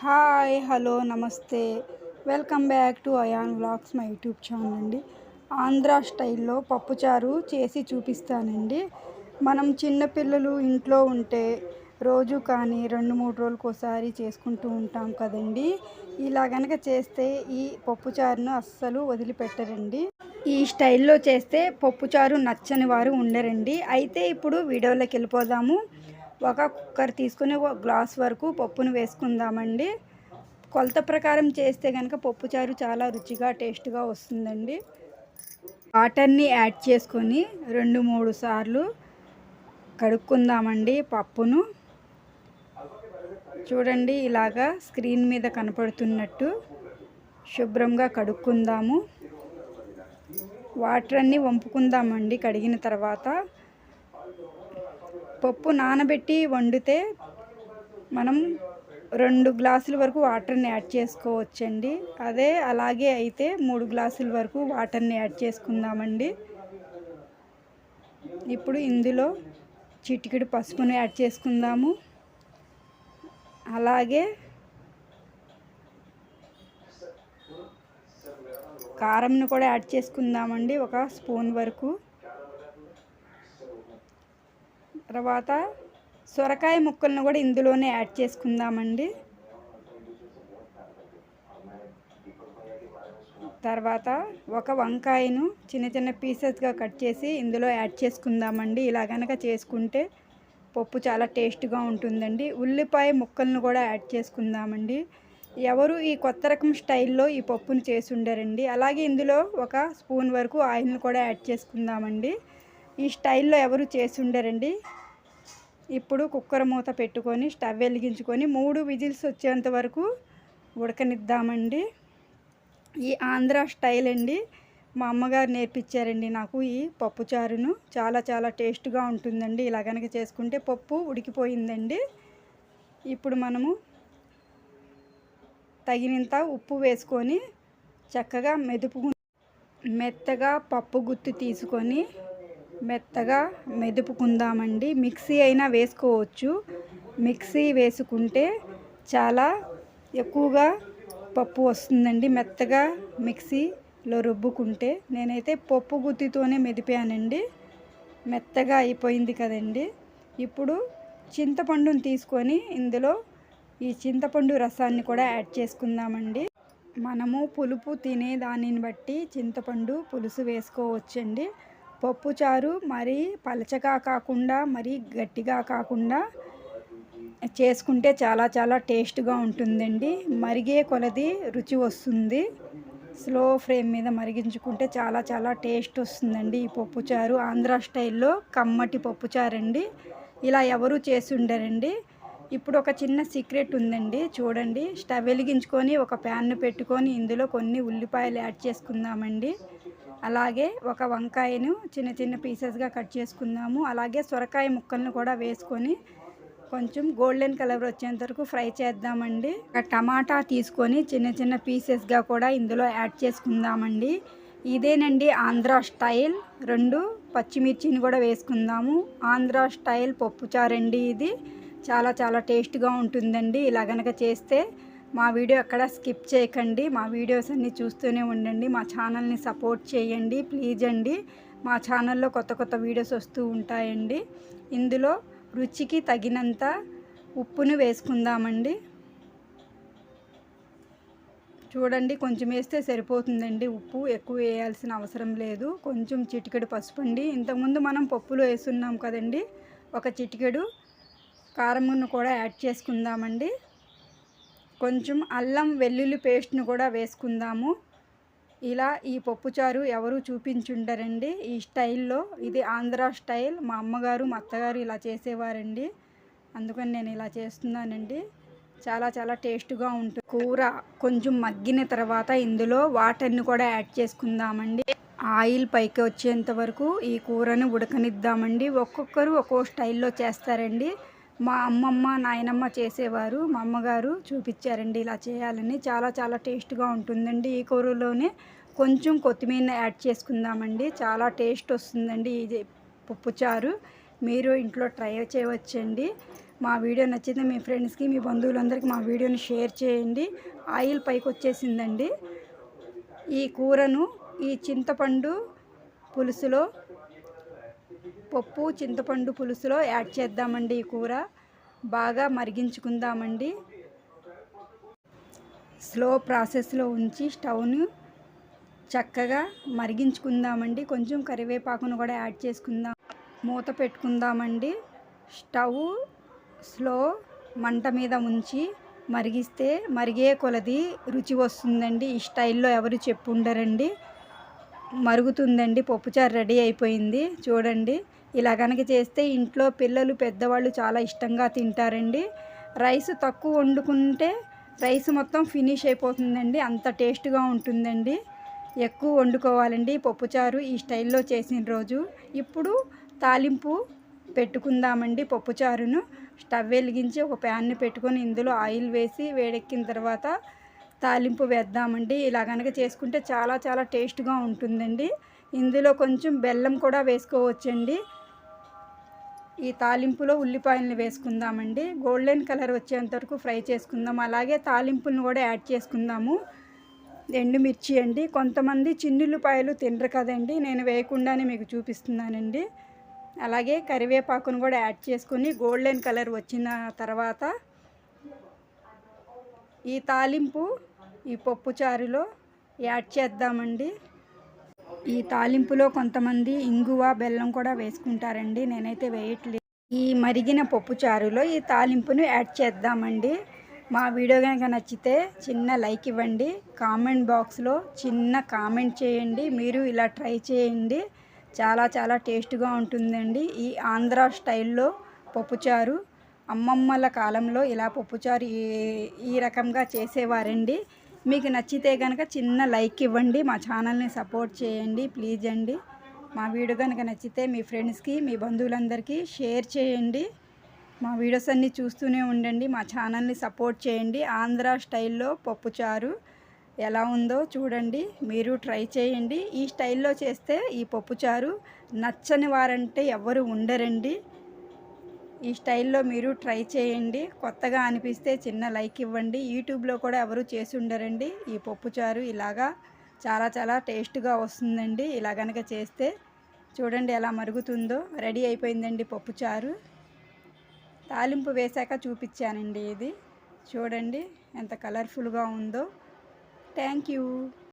Hi hello namaste. Welcome back to Ayan vlogs మా YouTube channel అండి. ఆంధ్ర స్టైల్లో పప్పుచారు చేసి చూపిస్తానండి. మనం చిన్నపిల్లలు ఇంట్లో ఉంటే రోజు కానీ రెండు మూడు రోజులకు ఒకసారి చేసుకుంటూ ఉంటాం కదండి. ఇలా కనుక చేస్తే ఈ పప్పుచారును అస్సలు వదిలిపెట్టరండి. ఈ స్టైల్లో చేస్తే పప్పుచారు నచ్చని వారు ఉండరండి. అయితే ఇప్పుడు వీడియోలోకి వెళ్ళిపోదాము. ఒక కుక్కర్ తీసుకుని ఒక గ్లాస్ వరకు పప్పును వేసుకుందామండి. కొలత ప్రకారం చేస్తే కనుక పప్పుచారు చాలా రుచిగా టేస్ట్గా వస్తుందండి. వాటర్ని యాడ్ చేసుకొని రెండు మూడు సార్లు కడుక్కుందామండి పప్పును. చూడండి ఇలాగా స్క్రీన్ మీద కనపడుతున్నట్టు శుభ్రంగా కడుక్కుందాము. వాటర్ అన్నీ వంపుకుందామండి కడిగిన తర్వాత. పప్పు నానబెట్టి వండితే మనం రెండు గ్లాసుల వరకు వాటర్ని యాడ్ చేసుకోవచ్చండి. అదే అలాగే అయితే మూడు గ్లాసుల వరకు వాటర్ని యాడ్ చేసుకుందామండి. ఇప్పుడు ఇందులో చిటికెడు పసుపును యాడ్ చేసుకుందాము. అలాగే కారంను కూడా యాడ్ చేసుకుందామండి ఒక స్పూన్ వరకు. తర్వాత సొరకాయ ముక్కలను కూడా ఇందులోనే యాడ్ చేసుకుందామండి. తర్వాత ఒక వంకాయను చిన్న చిన్న పీసెస్గా కట్ చేసి ఇందులో యాడ్ చేసుకుందామండి. ఇలా కనుక చేసుకుంటే పప్పు చాలా టేస్ట్గా ఉంటుందండి. ఉల్లిపాయ ముక్కలను కూడా యాడ్ చేసుకుందామండి. ఎవరు ఈ కొత్త రకం స్టైల్లో ఈ పప్పును చేసి ఉండరండి అలాగే ఇందులో ఒక స్పూన్ వరకు ఆయిల్ను కూడా యాడ్ చేసుకుందామండి. ఈ స్టైల్లో ఎవరు చేసి ఉండరండి ఇప్పుడు కుక్కర్ మూత పెట్టుకొని స్టవ్ వెలిగించుకొని మూడు విజిల్స్ వచ్చేంత వరకు ఉడకనిద్దామండి. ఈ ఆంధ్ర స్టైల్ అండి. మా అమ్మగారు నేర్పించారండి నాకు ఈ పప్పు చారును. చాలా చాలా టేస్ట్గా ఉంటుందండి. ఇలా కనుక చేసుకుంటే పప్పు ఉడికిపోయిందండి. ఇప్పుడు మనము తగినంత ఉప్పు వేసుకొని చక్కగా మెదుపు మెత్తగా పప్పు గుత్తి తీసుకొని మెత్తగా మెదుపుకుందామండి. మిక్సీ అయినా వేసుకోవచ్చు. మిక్సీ వేసుకుంటే చాలా ఎక్కువగా పప్పు వస్తుందండి. మెత్తగా మిక్సీలో రుబ్బుకుంటే నేనైతే పప్పు గుత్తితోనే మెదిపానండి. మెత్తగా అయిపోయింది కదండి. ఇప్పుడు చింతపండుని తీసుకొని ఇందులో ఈ చింతపండు రసాన్ని కూడా యాడ్ చేసుకుందామండి. మనము పులుపు తినే దానిని బట్టి చింతపండు పులుసు వేసుకోవచ్చండి. పప్పుచారు మరీ పలచగా కాకుండా మరీ గట్టిగా కాకుండా చేసుకుంటే చాలా చాలా టేస్ట్గా ఉంటుందండి. మరిగే కొలది రుచి వస్తుంది. స్లో ఫ్లేమ్ మీద మరిగించుకుంటే చాలా చాలా టేస్ట్ వస్తుందండి ఈ పప్పుచారు. ఆంధ్ర స్టైల్లో కమ్మటి పప్పుచారు అండి ఇలా ఎవరు చేసి ఉండరండి. ఇప్పుడు ఒక చిన్న సీక్రెట్ ఉందండి. చూడండి. స్టవ్ వెలిగించుకొని ఒక ప్యాన్ను పెట్టుకొని ఇందులో కొన్ని ఉల్లిపాయలు యాడ్ చేసుకుందామండి. అలాగే ఒక వంకాయను చిన్న చిన్న పీసెస్గా కట్ చేసుకుందాము. అలాగే సొరకాయ ముక్కలను కూడా వేసుకొని కొంచెం గోల్డెన్ కలర్ వచ్చేంత వరకు ఫ్రై చేద్దామండి. ఒక టమాటా తీసుకొని చిన్న చిన్న పీసెస్గా కూడా ఇందులో యాడ్ చేసుకుందామండి. ఇదేనండి ఆంధ్ర స్టైల్. రెండు పచ్చిమిర్చిని కూడా వేసుకుందాము. ఆంధ్ర స్టైల్ పప్పుచారండి ఇది. చాలా చాలా టేస్ట్గా ఉంటుందండి. ఇలా కనుక చేస్తే మా వీడియో ఎక్కడ స్కిప్ చేయకండి. మా వీడియోస్ అన్నీ చూస్తూనే ఉండండి. మా ఛానల్ని సపోర్ట్ చేయండి. ప్లీజ్ అండి. మా ఛానల్లో కొత్త కొత్త వీడియోస్ వస్తూ ఉంటాయండి. ఇందులో రుచికి తగినంత ఉప్పును వేసుకుందామండి. చూడండి కొంచెం వేస్తే సరిపోతుందండి ఉప్పు. ఎక్కువ వేయాల్సిన అవసరం లేదు. కొంచెం చిటికెడు పసుపు అండి. ఇంతకుముందు మనం పప్పులో వేసున్నాం కదండి. ఒక చిటికెడు కారమును కూడా యాడ్ చేసుకుందామండి. కొంచెం అల్లం వెల్లుల్లి పేస్ట్ను కూడా వేసుకుందాము. ఇలా ఈ పప్పుచారు ఎవరు చూపించుండరండి. ఈ స్టైల్లో ఇది ఆంధ్ర స్టైల్. మా అమ్మగారు మా అత్తగారు ఇలా చేసేవారండి. అందుకని నేను ఇలా చేస్తున్నానండి. చాలా చాలా టేస్ట్గా ఉంటుంది. కూర కొంచెం మగ్గిన తర్వాత ఇందులో వాటర్ని కూడా యాడ్ చేసుకుందామండి. ఆయిల్ పైకి వచ్చేంత వరకు ఈ కూరను ఉడకనిద్దామండి. ఒక్కొక్కరు ఒక్కో స్టైల్లో చేస్తారండి. మా అమ్మమ్మ నాయనమ్మ చేసేవారు. మా అమ్మగారు చూపించారండి ఇలా చేయాలని. చాలా చాలా టేస్ట్గా ఉంటుందండి ఈ కూరలోనే. కొంచెం కొత్తిమీర యాడ్ చేసుకుందామండి. చాలా టేస్ట్ వస్తుందండి ఇది పప్పుచారు మీరు ఇంట్లో ట్రై చేయవచ్చండి. మా వీడియో నచ్చితే మీ ఫ్రెండ్స్కి మీ బంధువులందరికీ మా వీడియోని షేర్ చేయండి. ఆయిల్ పైకి వచ్చేసిందండి ఈ కూరను ఈ చింతపండు పులుసులో పప్పు చింతపండు పులుసులో యాడ్ చేద్దామండి ఈ కూర. బాగా మరిగించుకుందామండి. స్లో ప్రాసెస్లో ఉంచి స్టవ్ను చక్కగా మరిగించుకుందామండి. కొంచెం కరివేపాకును కూడా యాడ్ చేసుకుందాం. మూత పెట్టుకుందామండి. స్టవ్ స్లో మంట మీద ఉంచి మరిగిస్తే మరిగే కొలది రుచి వస్తుందండి. ఈ స్టైల్లో ఎవరు చెప్పుండరండి మరుగుతుందండి పప్పుచారు రెడీ అయిపోయింది. చూడండి ఇలా కనుక చేస్తే ఇంట్లో పిల్లలు పెద్దవాళ్ళు చాలా ఇష్టంగా తింటారండి. రైస్ తక్కువ వండుకుంటే రైస్ మొత్తం ఫినిష్ అయిపోతుందండి అంత టేస్ట్గా ఉంటుందండి. ఎక్కువ వండుకోవాలండి పప్పుచారు ఈ స్టైల్లో చేసిన రోజు. ఇప్పుడు తాలింపు పెట్టుకుందామండి పప్పుచారును స్టవ్ వెలిగించి ఒక ప్యాన్ని పెట్టుకొని ఇందులో ఆయిల్ వేసి వేడెక్కిన తర్వాత తాలింపు వేద్దామండి. ఇలా కనుక చేసుకుంటే చాలా చాలా టేస్ట్గా ఉంటుందండి. ఇందులో కొంచెం బెల్లం కూడా వేసుకోవచ్చండి. ఈ తాలింపులో ఉల్లిపాయలను వేసుకుందామండి. గోల్డెన్ కలర్ వచ్చేంత వరకు ఫ్రై చేసుకుందాం. అలాగే తాలింపులను కూడా యాడ్ చేసుకుందాము. ఎండుమిర్చి అండి. కొంతమంది చిన్నుల్లిపాయలు తినరు కదండి. నేను వేయకుండానే మీకు చూపిస్తున్నానండి. అలాగే కరివేపాకును కూడా యాడ్ చేసుకొని గోల్డెన్ కలర్ వచ్చిన తర్వాత ఈ తాలింపు ఈ పప్పు చారులో యాడ్ చేద్దామండి. ఈ తాలింపులో కొంతమంది ఇంగువ బెల్లం కూడా వేసుకుంటారండి. నేనైతే వేయట్లేదు ఈ మరిగిన పప్పు చారులో ఈ తాలింపును యాడ్ చేద్దామండి. మా వీడియో కనుక నచ్చితే చిన్న లైక్ ఇవ్వండి. కామెంట్ బాక్స్లో చిన్న కామెంట్ చేయండి. మీరు ఇలా ట్రై చేయండి. చాలా చాలా టేస్ట్గా ఉంటుందండి. ఈ ఆంధ్ర స్టైల్లో పప్పుచారు అమ్మమ్మల కాలంలో ఇలా పప్పుచారు ఈ ఈ రకంగా చేసేవారండి. మీకు నచ్చితే కనుక చిన్న లైక్ ఇవ్వండి మా ఛానల్ని సపోర్ట్ చేయండి ప్లీజ్ అండి. మా వీడియో కనుక నచ్చితే మీ ఫ్రెండ్స్కి మీ బంధువులందరికీ షేర్ చేయండి. మా వీడియోస్ అన్నీ చూస్తూనే ఉండండి మా ఛానల్ని సపోర్ట్ చేయండి. ఆంధ్ర స్టైల్లో పప్పుచారు ఎలా ఉందో చూడండి మీరు ట్రై చేయండి. ఈ స్టైల్లో చేస్తే ఈ పప్పుచారు నచ్చని వారంటే ఎవరు ఉండరండి. ఈ స్టైల్లో మీరు ట్రై చేయండి. కొత్తగా అనిపిస్తే చిన్న లైక్ ఇవ్వండి. యూట్యూబ్లో కూడా ఎవరు చేసి ఉండరండి. ఈ పప్పుచారు ఇలాగా చాలా చాలా టేస్ట్గా వస్తుందండి. ఇలా కనుక చేస్తే చూడండి ఎలా మరుగుతుందో. రెడీ అయిపోయిందండి పప్పుచారు తాలింపు వేశాక చూపించానండి ఇది. చూడండి ఎంత కలర్ఫుల్గా ఉందో. Thank you.